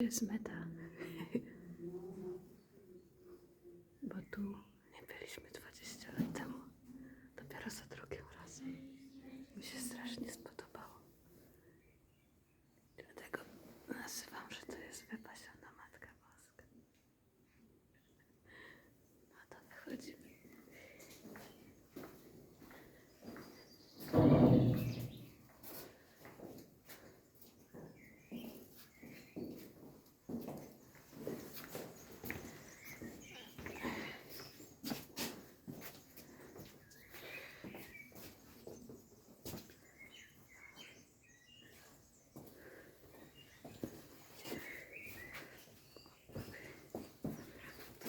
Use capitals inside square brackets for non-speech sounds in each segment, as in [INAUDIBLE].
jest meta. Bo tu nie byliśmy 20 lat temu. Dopiero za drugim razem. Mi się strasznie spodobało. Dlatego nazywam, że to jest wypasiona Matka Boska. No to wychodzimy.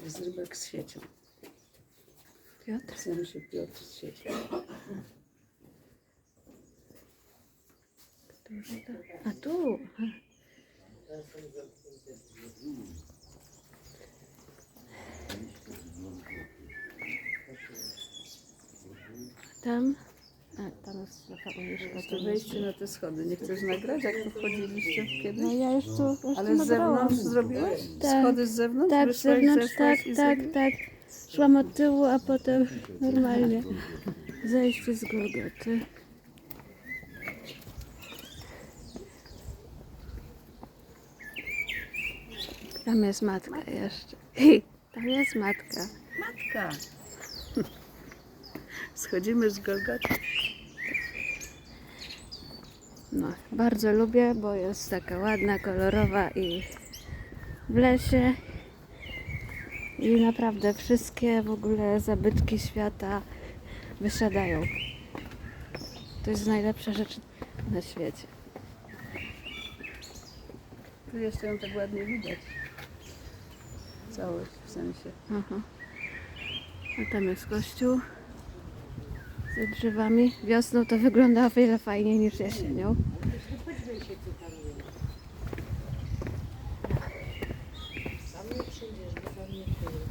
To jest rybak z siecią. Piotr? Nazywa się Piotr z siecią. Który to? A aha. Tam. Jest trochę umieszka. To wejście na te schody. Nie chcesz nagrać, jak tu wchodziliście kiedyś? No ja już tu już Ale tu z zewnątrz zrobiłeś? Tak. Schody z zewnątrz? Tak, z Wyszłaś, zewnątrz, zeszłaś tak, i tak, tak. Szłam od tyłu, a potem normalnie zejście z Golgoty. Tam jest matka jeszcze. [LAUGHS] Tam jest matka. Matka. Schodzimy z Golgoty. No, bardzo lubię, bo jest taka ładna, kolorowa i w lesie. I naprawdę wszystkie w ogóle zabytki świata wysiadają. To jest najlepsza rzecz na świecie. Tu jeszcze ją tak ładnie widać. Całość w sensie. Aha. A tam jest kościół ze drzewami. Wiosną to wygląda o wiele fajniej niż jesienią.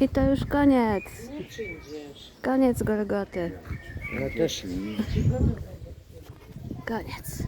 I to już koniec. Koniec Golgoty. Ja też nie. Koniec.